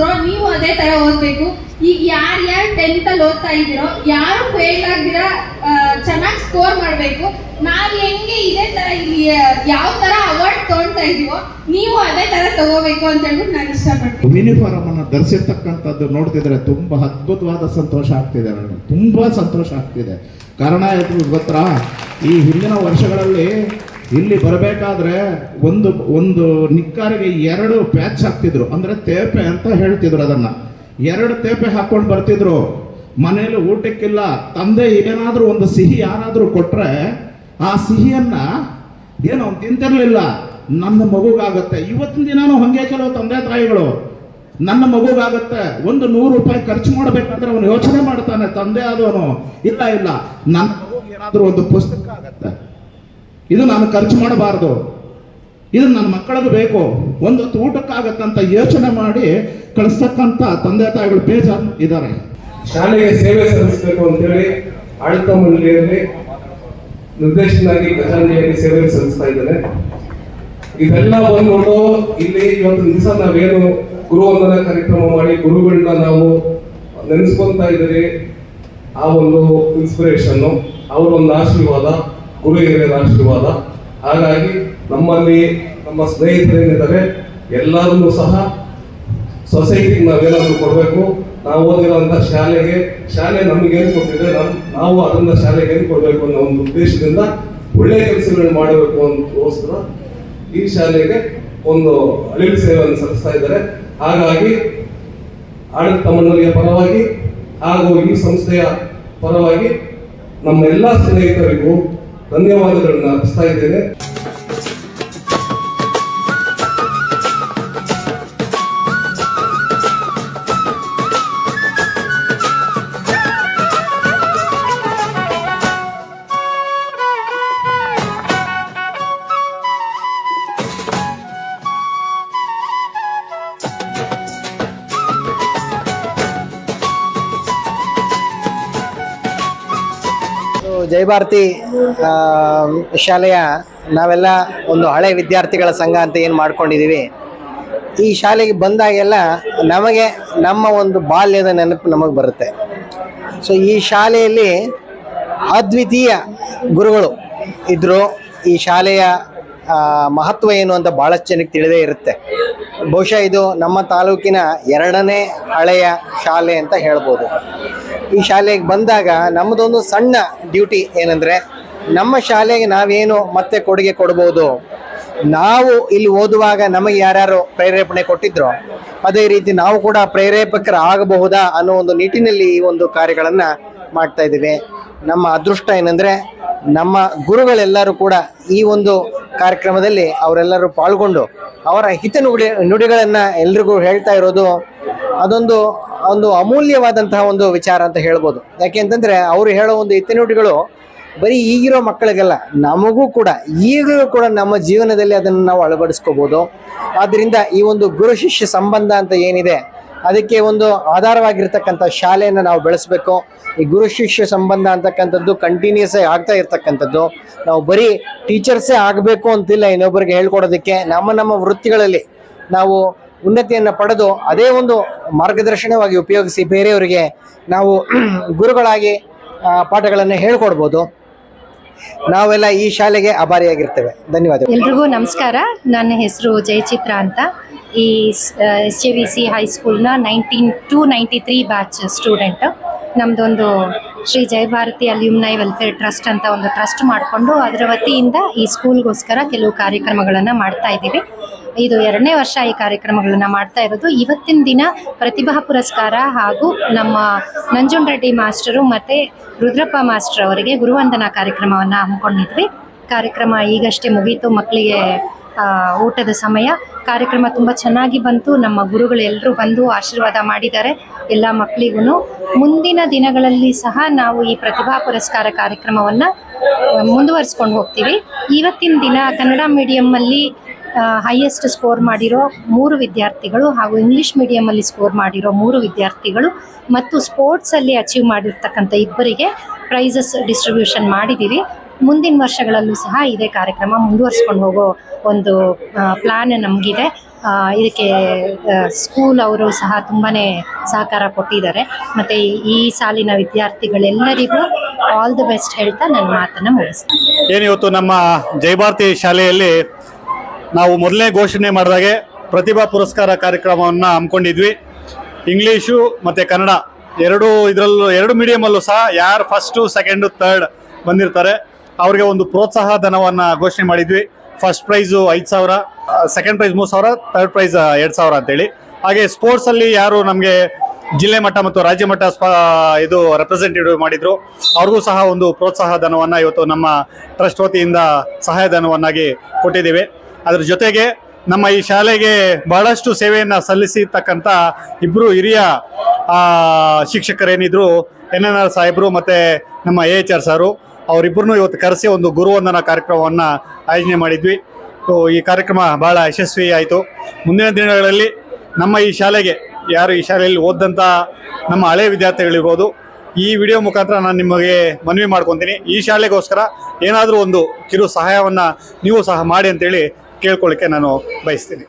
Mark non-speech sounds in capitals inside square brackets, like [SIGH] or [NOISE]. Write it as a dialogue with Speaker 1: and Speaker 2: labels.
Speaker 1: ಓದಿದ್ರೋ ನೀವು ಅದೇ ತರ ಓದ್ಬೇಕು. ಈಗ ಯಾರು ಯಾರು ಟೆಂತ್ ಅಲ್ಲಿ ಓದ್ತಾ ಇದ್ದೀರೋ, ಯಾರು ಫೇಲ್ ಆಗಿರ ಚೆನ್ನಾಗಿ ಸ್ಕೋರ್ ಮಾಡ್ಬೇಕು. ನಾವ್ ಹೆಂಗೆ ಇದೇ ತರ ಇಲ್ಲಿ ಯಾವ ತರ ಅವಾರ್ಡ್ ತಗೊಳ್ತಾ ಇದೀವೋ, ನೀವು ಅದೇ ತರ ತಗೋಬೇಕು ಅಂತ ಹೇಳ್ಬಿಟ್ಟು ನಾನು ಇಷ್ಟಪಡ್ತೀನಿ
Speaker 2: ಯೂನಿಫಾರ್ಮ್ ಅನ್ನ ಧರಿಸಿರ್ತಕ್ಕಂಥದ್ದು ನೋಡ್ತಿದ್ರೆ ತುಂಬಾ ಅದ್ಭುತವಾದ ಸಂತೋಷ ಆಗ್ತಿದೆ ನನಗೆ. ತುಂಬಾ ಸಂತೋಷ ಆಗ್ತಿದೆ. ಕಾರಣ ಗೊತ್ತಾ ಈ ಹಿಂದಿನ ವರ್ಷಗಳಲ್ಲಿ ಇಲ್ಲಿ ಬರಬೇಕಾದ್ರೆ ಒಂದು ಒಂದು ನಿಕ್ಕಾರಿಗೆ ಎರಡು ಪ್ಯಾಚ್ ಹಾಕ್ತಿದ್ರು. ಅಂದ್ರೆ ತೇಪೆ ಅಂತ ಹೇಳ್ತಿದ್ರು ಅದನ್ನ. ಎರಡು ತೇಪೆ ಹಾಕೊಂಡು ಬರ್ತಿದ್ರು. ಮನೇಲಿ ಊಟಕ್ಕಿಲ್ಲ, ತಂದೆ ಏನಾದ್ರೂ ಒಂದು ಸಿಹಿ ಯಾರಾದ್ರೂ ಕೊಟ್ರೆ ಆ ಸಿಹಿಯನ್ನ ಏನೋ ಅವ್ನು ತಿಂತಿರ್ಲಿಲ್ಲ. ನನ್ನ ಮಗುಗಾಗತ್ತೆ. ಇವತ್ತಿನ ದಿನಾನು ಹಂಗೆ ಕೆಲವು ತಂದೆ ತಾಯಿಗಳು. ನನ್ನ ಮಗುಗಾಗತ್ತೆ. ಒಂದು ನೂರು ರೂಪಾಯಿ ಖರ್ಚು ಮಾಡಬೇಕಂದ್ರೆ ಅವನು ಯೋಚನೆ ಮಾಡ್ತಾನೆ, ತಂದೆ ಆದವನು. ಇಲ್ಲ ಇಲ್ಲ. ನನ್ನ ಮಗುಗೆ ಏನಾದ್ರೂ ಒಂದು ಪುಸ್ತಕ ಆಗತ್ತೆ. ಇದು ನಾನು ಖರ್ಚು ಮಾಡಬಾರ್ದು. ಇದು ನನ್ನ ಮಕ್ಕಳಿಗೆ ಬೇಕು. ಒಂದು ಹೊತ್ತು ಊಟಕ್ಕಾಗತ್ತಂತ ಯೋಚನೆ ಮಾಡಿ ಕಳಿಸ್ತಕ್ಕಂಥ ತಂದೆ ತಾಯಿಗಳು ಬೇಜಾರು ಇದ್ದಾರೆ.
Speaker 3: ಶಾಲೆಗೆ ಸೇವೆ ಸಲ್ಲಿಸಬೇಕು ಅಂತೇಳಿ ಆಡಳಿತ ಮಂಡಳಿಯಲ್ಲಿ ನಿರ್ದೇಶನಾಗಿ ಖಜಾನೆಯಲ್ಲಿ ಸೇವೆ ಸಲ್ಲಿಸ್ತಾ ಇದ್ದಾರೆ. ಇದೆಲ್ಲ ಬಂದ್ಬಿಟ್ಟು ಇಲ್ಲಿ ಇವತ್ತು ದಿವಸ ನಾವೇನು ಗುರುವಂದನ ಕಾರ್ಯಕ್ರಮ ಮಾಡಿ ಗುರುಗಳನ್ನ ನಾವು ನೆನೆಸ್ಕೊಂತ ಇದ್ದೀರಿ, ಆ ಒಂದು ಇನ್ಸ್ಪಿರೇಷನ್ ಅವರ ಒಂದು ಆಶೀರ್ವಾದ. ಗುರು ಆಶೀರ್ವಾದ. ಹಾಗಾಗಿ ನಮ್ಮಲ್ಲಿ ನಮ್ಮ ಸ್ನೇಹಿತರೇನಿದ್ದಾರೆ ಎಲ್ಲರೂ ಸಹ ಸೊಸೈಟಿಗೆ ನಾವೇನಾದರೂ ಕೊಡಬೇಕು. ನಾವು ಓದಿರೋಂಥ ಶಾಲೆಗೆ, ಶಾಲೆ ನಮಗೇನು ಕೊಟ್ಟಿದೆ, ನಮ್, ನಾವು ಅದನ್ನ ಶಾಲೆಗೆ ಏನು ಕೊಡಬೇಕು ಅನ್ನೋ ಒಂದು ಉದ್ದೇಶದಿಂದ ಒಳ್ಳೆ ಕೆಲಸಗಳನ್ನ ಮಾಡಬೇಕು ಅಂತೋಸ್ಕರ ಈ ಶಾಲೆಗೆ ಒಂದು ಅಳಿಲು ಸೇವೆಯನ್ನು ಸಲ್ಲಿಸ್ತಾ ಇದ್ದಾರೆ. ಹಾಗಾಗಿ ಆಡಳಿತ ಮಂಡಳಿಯ ಪರವಾಗಿ ಹಾಗೂ ಈ ಸಂಸ್ಥೆಯ ಪರವಾಗಿ ನಮ್ಮ ಎಲ್ಲ ಸ್ನೇಹಿತರಿಗೂ ಧನ್ಯವಾದಗಳನ್ನ ಅರ್ಪಿಸ್ತಾ ಇದ್ದೇನೆ.
Speaker 4: ಜೈ ಭಾರತಿ ಶಾಲೆಯ ನಾವೆಲ್ಲ ಒಂದು ಹಳೆ ವಿದ್ಯಾರ್ಥಿಗಳ ಸಂಘ ಅಂತ ಏನು ಮಾಡ್ಕೊಂಡಿದ್ದೀವಿ ಈ ಶಾಲೆಗೆ ಬಂದಾಗೆಲ್ಲ ನಮಗೆ ನಮ್ಮ ಒಂದು ಬಾಲ್ಯದ ನೆನಪು ನಮಗೆ ಬರುತ್ತೆ. ಸೊ ಈ ಶಾಲೆಯಲ್ಲಿ ಅದ್ವಿತೀಯ ಗುರುಗಳು ಇದ್ದರು ಈ ಶಾಲೆಯ ಮಹತ್ವ ಏನು ಅಂತ ಭಾಳಷ್ಟು ಜನಕ್ಕೆ ತಿಳಿದೇ ಇರುತ್ತೆ. ಬಹುಶಃ ಇದು ನಮ್ಮ ತಾಲೂಕಿನ ಎರಡನೇ ಹಳೆಯ ಶಾಲೆ ಅಂತ ಹೇಳ್ಬೋದು. ಈ ಶಾಲೆಗೆ ಬಂದಾಗ ನಮ್ಮದೊಂದು ಸಣ್ಣ ಡ್ಯೂಟಿ ಏನಂದರೆ ನಮ್ಮ ಶಾಲೆಗೆ ನಾವೇನು ಮತ್ತೆ ಕೊಡುಗೆ ಕೊಡ್ಬೋದು? ನಾವು ಇಲ್ಲಿ ಓದುವಾಗ ನಮಗೆ ಯಾರ್ಯಾರು ಪ್ರೇರೇಪಣೆ ಕೊಟ್ಟಿದ್ರು, ಅದೇ ರೀತಿ ನಾವು ಕೂಡ ಪ್ರೇರೇಪಕರ ಆಗಬಹುದಾ ಅನ್ನೋ ಒಂದು ನಿಟ್ಟಿನಲ್ಲಿ ಈ ಒಂದು ಕಾರ್ಯಗಳನ್ನು ಮಾಡ್ತಾ ಇದ್ದೀವಿ. ನಮ್ಮ ಅದೃಷ್ಟ ಏನಂದರೆ ನಮ್ಮ ಗುರುಗಳೆಲ್ಲರೂ ಕೂಡ ಈ ಒಂದು ಕಾರ್ಯಕ್ರಮದಲ್ಲಿ ಅವರೆಲ್ಲರೂ ಪಾಲ್ಗೊಂಡು ಅವರ ಹಿತ ನುಡಿ, ನುಡಿಗಳನ್ನು ಎಲ್ರಿಗೂ ಹೇಳ್ತಾ ಇರೋದು ಅದೊಂದು, ಒಂದು ಅಮೂಲ್ಯವಾದಂತಹ ಒಂದು ವಿಚಾರ ಅಂತ ಹೇಳ್ಬೋದು. ಯಾಕೆಂತಂದ್ರೆ ಅವರು ಹೇಳೋ ಒಂದು ಹಿತನುಡಿಗಳು ಬರೀ ಈಗಿರೋ ಮಕ್ಕಳಿಗೆಲ್ಲ, ನಮಗೂ ಕೂಡ, ಈಗಲೂ ಕೂಡ ನಮ್ಮ ಜೀವನದಲ್ಲಿ ಅದನ್ನು ನಾವು ಅಳವಡಿಸ್ಕೋಬೋದು. ಆದ್ದರಿಂದ ಈ ಒಂದು ಗುರು ಶಿಷ್ಯ ಸಂಬಂಧ ಅಂತ ಏನಿದೆ, ಅದಕ್ಕೆ ಒಂದು ಆಧಾರವಾಗಿರ್ತಕ್ಕಂಥ ಶಾಲೆಯನ್ನು ನಾವು ಬೆಳೆಸಬೇಕು. ಈ ಗುರು ಶಿಷ್ಯ ಸಂಬಂಧ ಅಂತಕ್ಕಂಥದ್ದು ಕಂಟಿನ್ಯೂಸ್ ಆಗಿ ಆಗ್ತಾ ಇರ್ತಕ್ಕಂಥದ್ದು. ನಾವು ಬರೀ ಟೀಚರ್ಸೇ ಆಗಬೇಕು ಅಂತಿಲ್ಲ ಇನ್ನೊಬ್ಬರಿಗೆ ಹೇಳ್ಕೊಡೋದಕ್ಕೆ. ನಮ್ಮ ನಮ್ಮ ವೃತ್ತಿಗಳಲ್ಲಿ ನಾವು ಉನ್ನತಿಯನ್ನು ಪಡೆದು ಅದೇ ಒಂದು ಮಾರ್ಗದರ್ಶನವಾಗಿ ಉಪಯೋಗಿಸಿ ಬೇರೆಯವರಿಗೆ ನಾವು [CLEARS THROAT] ಗುರುಗಳಾಗಿ ಪಾಠಗಳನ್ನು ಹೇಳ್ಕೊಡ್ಬೋದು. ನಾವೆಲ್ಲ ಈ ಶಾಲೆಗೆ ಅಭಾರಿಯಾಗಿರ್ತೇವೆ. ಧನ್ಯವಾದ
Speaker 5: ಎಲ್ರಿಗೂ ನಮಸ್ಕಾರ. ನನ್ನ ಹೆಸರು ಜಯಚಿತ್ರ ಅಂತ. ಈ S J V C ಹೈಸ್ಕೂಲ್ನ nineteen to ninety three batch student. ನಮ್ಮದೊಂದು Shri Jayabharathi alumni welfare trust ಅಂತ ಒಂದು ಟ್ರಸ್ಟ್ ಮಾಡಿಕೊಂಡು ಅದರ ವತಿಯಿಂದ ಈ ಸ್ಕೂಲ್ಗೋಸ್ಕರ ಕೆಲವು ಕಾರ್ಯಕ್ರಮಗಳನ್ನು ಮಾಡ್ತಾ ಇದ್ದೀವಿ. ಇದು ಎರಡನೇ ವರ್ಷ ಈ ಕಾರ್ಯಕ್ರಮಗಳನ್ನು ಮಾಡ್ತಾ ಇರೋದು. ಇವತ್ತಿನ ದಿನ ಪ್ರತಿಭಾ ಪುರಸ್ಕಾರ ಹಾಗೂ ನಮ್ಮ ನಂಜುಂಡರೆಡ್ಡಿ ಮಾಸ್ಟರು ಮತ್ತು ರುದ್ರಪ್ಪ ಮಾಸ್ಟರ್ ಅವರಿಗೆ ಗುರುವಂದನಾ ಕಾರ್ಯಕ್ರಮವನ್ನು ಹಮ್ಮಿಕೊಂಡಿದ್ವಿ. ಕಾರ್ಯಕ್ರಮ ಈಗಷ್ಟೇ ಮುಗೀತು. ಮಕ್ಕಳಿಗೆ ಊಟದ ಸಮಯ. ಕಾರ್ಯಕ್ರಮ ತುಂಬ ಚೆನ್ನಾಗಿ ಬಂತು. ನಮ್ಮ ಗುರುಗಳೆಲ್ಲರೂ ಬಂದು ಆಶೀರ್ವಾದ ಮಾಡಿದ್ದಾರೆ ಎಲ್ಲ ಮಕ್ಕಳಿಗೂ ಮುಂದಿನ ದಿನಗಳಲ್ಲಿ ಸಹ ನಾವು ಈ ಪ್ರತಿಭಾ ಪುರಸ್ಕಾರ ಕಾರ್ಯಕ್ರಮವನ್ನು ಮುಂದುವರಿಸ್ಕೊಂಡು ಹೋಗ್ತೀವಿ. ಇವತ್ತಿನ ದಿನ ಕನ್ನಡ ಮೀಡಿಯಮ್ಮಲ್ಲಿ ಹೈಯೆಸ್ಟ್ ಸ್ಕೋರ್ ಮಾಡಿರೋ ಮೂರು ವಿದ್ಯಾರ್ಥಿಗಳು ಹಾಗೂ ಇಂಗ್ಲಿಷ್ ಮೀಡಿಯಮಲ್ಲಿ ಸ್ಕೋರ್ ಮಾಡಿರೋ ಮೂರು ವಿದ್ಯಾರ್ಥಿಗಳು ಮತ್ತು ಸ್ಪೋರ್ಟ್ಸಲ್ಲಿ ಅಚೀವ್ ಮಾಡಿರ್ತಕ್ಕಂಥ ಇಬ್ಬರಿಗೆ ಪ್ರೈಸಸ್ ಡಿಸ್ಟ್ರಿಬ್ಯೂಷನ್ ಮಾಡಿದ್ದೀವಿ ಮುಂದಿನ ವರ್ಷಗಳಲ್ಲೂ ಸಹ ಇದೇ ಕಾರ್ಯಕ್ರಮ ಮುಂದುವರಿಸ್ಕೊಂಡು ಹೋಗೋ ಒಂದು ಪ್ಲ್ಯಾನ್ ನಮಗಿದೆ. ಇದಕ್ಕೆ ಸ್ಕೂಲ್ ಅವರು ಸಹ ತುಂಬಾ ಸಹಕಾರ ಕೊಟ್ಟಿದ್ದಾರೆ. ಮತ್ತು ಈ ಸಾಲಿನ ವಿದ್ಯಾರ್ಥಿಗಳೆಲ್ಲರಿಗೂ ಆಲ್ ದಿ ಬೆಸ್ಟ್ ಹೇಳ್ತಾ ನನ್ನ ಮಾತನ್ನು ಮುಗಿಸ್ತೀನಿ.
Speaker 6: ಏನಿವತ್ತು ನಮ್ಮ ಜಯಭಾರತಿ ಶಾಲೆಯಲ್ಲಿ ನಾವು ಮೊದಲನೇ ಘೋಷಣೆ ಮಾಡಿದಾಗೆ ಪ್ರತಿಭಾ ಪುರಸ್ಕಾರ ಕಾರ್ಯಕ್ರಮವನ್ನು ಹಮ್ಮಿಕೊಂಡಿದ್ವಿ. ಇಂಗ್ಲೀಷು ಮತ್ತು ಕನ್ನಡ ಎರಡು ಇದರಲ್ಲೂ ಎರಡು ಮೀಡಿಯಮಲ್ಲೂ ಸಹ ಯಾರು ಫಸ್ಟು ಸೆಕೆಂಡು ತರ್ಡ್ ಬಂದಿರ್ತಾರೆ. ಅವ್ರಿಗೆ ಒಂದು ಪ್ರೋತ್ಸಾಹ ಧನವನ್ನು ಘೋಷಣೆ ಮಾಡಿದ್ವಿ. ಫಸ್ಟ್ ಪ್ರೈಸು ಐದು ಸಾವಿರ ಸೆಕೆಂಡ್ ಪ್ರೈಸ್ ಮೂರು ಸಾವಿರ ತರ್ಡ್ ಪ್ರೈಸ್ ಎರಡು ಸಾವಿರ ಅಂತೇಳಿ. ಹಾಗೆ ಸ್ಪೋರ್ಟ್ಸಲ್ಲಿ ಯಾರು ನಮಗೆ ಜಿಲ್ಲೆ ಮಟ್ಟ ಮತ್ತು ರಾಜ್ಯ ಮಟ್ಟ ಸ್ಪ, ಇದು ರೆಪ್ರೆಸೆಂಟೇಟಿವ್ ಮಾಡಿದ್ರು. ಅವ್ರಿಗೂ ಸಹ ಒಂದು ಪ್ರೋತ್ಸಾಹ ಧನವನ್ನು ಇವತ್ತು ನಮ್ಮ ಟ್ರಸ್ಟ್ ವತಿಯಿಂದ ಸಹಾಯಧನವನ್ನಾಗಿ ಕೊಟ್ಟಿದ್ದೇವೆ. ಅದ್ರ ಜೊತೆಗೆ ನಮ್ಮ ಈ ಶಾಲೆಗೆ ಬಹಳಷ್ಟು ಸೇವೆಯನ್ನು ಸಲ್ಲಿಸಿರ್ತಕ್ಕಂಥ ಇಬ್ಬರು ಹಿರಿಯ ಶಿಕ್ಷಕರೇನಿದ್ರು ಎನ್ ಎನ್ ಆರ್ ಸಾಹೇಬರು ಮತ್ತು ನಮ್ಮ ಎ ಎಚ್ ಆರ್ ಸಾರು. ಅವರಿಬ್ಬರನ್ನೂ ಇವತ್ತು ಕರೆಸಿ ಒಂದು ಗುರುವಂದನಾ ಕಾರ್ಯಕ್ರಮವನ್ನು ಆಯೋಜನೆ ಮಾಡಿದ್ವಿ. ಸೊ ಈ ಕಾರ್ಯಕ್ರಮ ಬಹಳ ಯಶಸ್ವಿ ಆಯಿತು. ಮುಂದಿನ ದಿನಗಳಲ್ಲಿ ನಮ್ಮ ಈ ಶಾಲೆಗೆ, ಯಾರು ಈ ಶಾಲೆಯಲ್ಲಿ ಓದಿದಂಥ ನಮ್ಮ ಹಳೆ ವಿದ್ಯಾರ್ಥಿಗಳಿರ್ಬೋದು, ಈ ವಿಡಿಯೋ ಮುಖಾಂತರ ನಾನು ನಿಮಗೆ ಮನವಿ ಮಾಡ್ಕೊತೀನಿ. ಈ ಶಾಲೆಗೋಸ್ಕರ ಏನಾದರೂ ಒಂದು ಕಿರು ಸಹಾಯವನ್ನು ನೀವು ಸಹ ಮಾಡಿ ಅಂತೇಳಿ ಕೇಳ್ಕೊಳ್ಳಿಕ್ಕೆ ನಾನು ಬಯಸ್ತೀನಿ.